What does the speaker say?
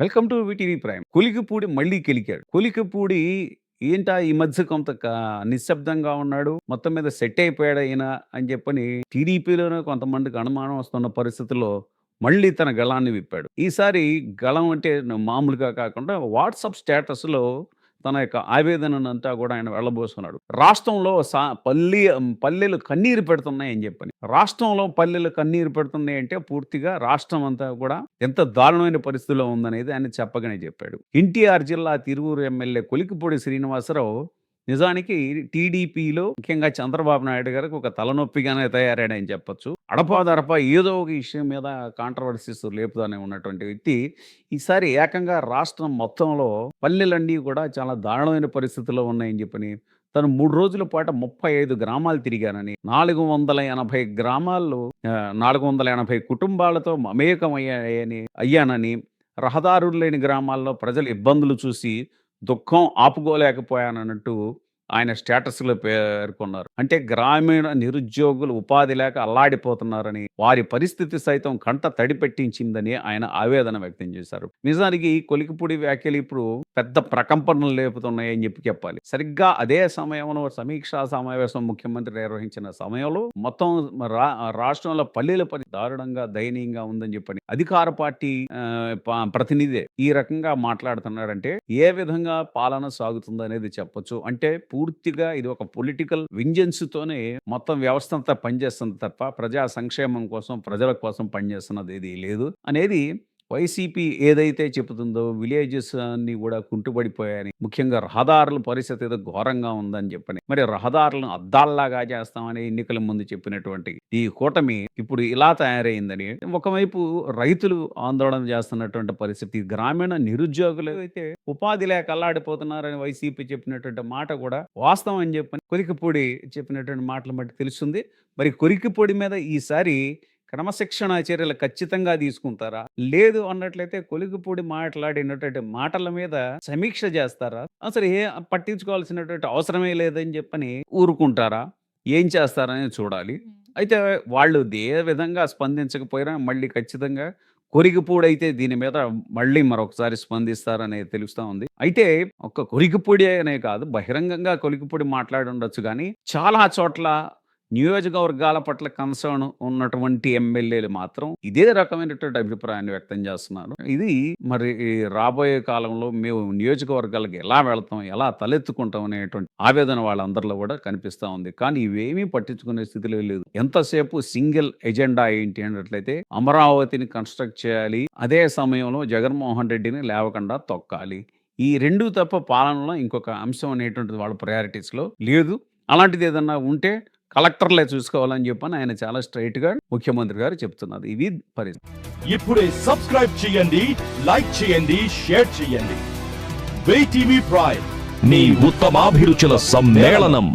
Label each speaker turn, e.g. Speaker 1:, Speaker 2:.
Speaker 1: Welcome to ViTV prime. Kolikipudi మళ్ళీ కెలికాడు. కులికిపూడి ఏంటా ఈ మధ్య కొంత నిశ్శబ్దంగా ఉన్నాడు మొత్తం మీద సెట్ అయిపోయాడు అయినా అని చెప్పని టీడీపీలోనే కొంతమందికి అనుమానం వస్తున్న పరిస్థితుల్లో మళ్ళీ తన గళాన్ని విప్పాడు. ఈసారి గళం అంటే మామూలుగా కాకుండా వాట్సాప్ స్టేటస్లో తన యొక్క ఆవేదనంతా కూడా ఆయన వెళ్ళబోసుకున్నాడు రాష్ట్రంలో సా పల్లి పల్లెలు కన్నీరు పెడుతున్నాయి అని చెప్పని. రాష్ట్రంలో పల్లెలు కన్నీరు పెడుతున్నాయి అంటే పూర్తిగా రాష్ట్రం అంతా కూడా ఎంత దారుణమైన పరిస్థితిలో ఉందనేది ఆయన చెప్పగానే చెప్పాడు. ఎన్టీఆర్ జిల్లా తిరువురు ఎమ్మెల్యే కొలికిపూడి శ్రీనివాసరావు నిజానికి టీడీపీలో ముఖ్యంగా చంద్రబాబు నాయుడు గారికి ఒక తలనొప్పిగానే తయారాడని చెప్పొచ్చు. అడపాదడప ఏదో ఒక విషయం మీద కాంట్రవర్సీస్ లేపుతానే ఉన్నటువంటి వ్యక్తి ఈసారి ఏకంగా రాష్ట్రం మొత్తంలో పల్లెలన్నీ కూడా చాలా దారుణమైన పరిస్థితుల్లో ఉన్నాయని చెప్పని తను మూడు రోజుల పాటు ముప్పై ఐదు గ్రామాలు తిరిగానని నాలుగు వందల ఎనభై గ్రామాల్లో నాలుగు వందల ఎనభై కుటుంబాలతో మమేకమయ్యాయని అయ్యానని రహదారులు లేని గ్రామాల్లో ప్రజలు ఇబ్బందులు చూసి దుఃఖం ఆపుకోలేకపోయానన్నట్టు ఆయన స్టేటస్లో పేర్కొన్నారు. అంటే గ్రామీణ నిరుద్యోగులు ఉపాధి లేక అల్లాడిపోతున్నారని వారి పరిస్థితి సైతం కంట తడి పెట్టించిందని ఆయన ఆవేదన వ్యక్తం చేశారు. నిజానికి కొలికిపూడి వ్యాఖ్యలు ఇప్పుడు పెద్ద ప్రకంపనలు లేపుతున్నాయని చెప్పి చెప్పాలి. సరిగ్గా అదే సమయంలో సమీక్షా సమావేశం ముఖ్యమంత్రి నిర్వహించిన సమయంలో మొత్తం రా రాష్ట్రంలో పల్లెల పని దారుణంగా దయనీయంగా ఉందని చెప్పని అధికార పార్టీ ప్రతినిధి ఈ రకంగా మాట్లాడుతున్నాడంటే ఏ విధంగా పాలన సాగుతుంది అనేది చెప్పొచ్చు. అంటే పూర్తిగా ఇది ఒక పొలిటికల్ వింజెన్స్తోనే మొత్తం వ్యవస్థ అంతా పనిచేస్తుంది తప్ప ప్రజా సంక్షేమం కోసం ప్రజల కోసం పనిచేస్తున్నది ఏది లేదు. అనేది వైసీపీ ఏదైతే చెబుతుందో విలేజెస్ అన్ని కూడా కుంటుపడిపోయాయని ముఖ్యంగా రహదారుల పరిస్థితి ఏదో ఘోరంగా ఉందని చెప్పని మరి రహదారులను అద్దాల్లాగా చేస్తామని ఎన్నికల ముందు చెప్పినటువంటి ఈ కూటమి ఇప్పుడు ఇలా తయారైందని ఒకవైపు రైతులు ఆందోళన చేస్తున్నటువంటి పరిస్థితి గ్రామీణ నిరుద్యోగులు అయితే ఉపాధి లేక అల్లాడిపోతున్నారని వైసీపీ చెప్పినటువంటి మాట కూడా వాస్తవం అని చెప్పని కొరికిపూడి చెప్పినటువంటి మాటలు బట్టి తెలుస్తుంది. మరి కొరికిపూడి మీద ఈసారి క్రమశిక్షణ చర్యలు ఖచ్చితంగా తీసుకుంటారా? లేదు అన్నట్లయితే కొలిగిపూడి మాట్లాడినటువంటి మాటల మీద సమీక్ష చేస్తారా? అసలు ఏ పట్టించుకోవాల్సినటువంటి అవసరమే లేదని చెప్పని ఊరుకుంటారా? ఏం చేస్తారని చూడాలి. అయితే వాళ్ళు ఏ విధంగా స్పందించకపోయినా మళ్ళీ ఖచ్చితంగా కొరిగిపూడి అయితే దీని మీద మళ్ళీ మరొకసారి స్పందిస్తారనేది తెలుస్తా ఉంది. అయితే ఒక్క కొరిగిపూడి అనే కాదు బహిరంగంగా కొలిగిపూడి మాట్లాడి ఉండొచ్చు కానీ చాలా చోట్ల నియోజకవర్గాల పట్ల కన్సర్న్ ఉన్నటువంటి ఎమ్మెల్యేలు మాత్రం ఇదే రకమైనటువంటి అభిప్రాయాన్ని వ్యక్తం చేస్తున్నారు. ఇది మరి ఈ రాబోయే కాలంలో మేము నియోజకవర్గాలకు ఎలా వెళతాం ఎలా తలెత్తుకుంటాం అనేటువంటి ఆవేదన వాళ్ళందరిలో కూడా కనిపిస్తూ ఉంది. కానీ ఇవేమీ పట్టించుకునే స్థితిలో లేదు. ఎంతసేపు సింగిల్ ఎజెండా ఏంటి అన్నట్లయితే అమరావతిని కన్స్ట్రక్ట్ చేయాలి అదే సమయంలో జగన్మోహన్ రెడ్డిని లేవకుండా తొక్కాలి. ఈ రెండు తప్ప పాలనలో ఇంకొక అంశం అనేటువంటిది వాళ్ళ ప్రయారిటీస్లో లేదు. అలాంటిది ఏదన్నా ఉంటే కలెక్టర్లే చూసుకోవాలని చెప్పని ఆయన చాలా స్ట్రైట్గా ముఖ్యమంత్రి గారు చెప్తున్నారు. ఇది పరిస్థితి.
Speaker 2: ఇప్పుడే సబ్స్క్రైబ్ చేయండి లైక్ చేయండి షేర్ చేయండి. టీవీ ప్రైమ్ మీ ఉత్తమాభిరుచుల సమ్మేళనం.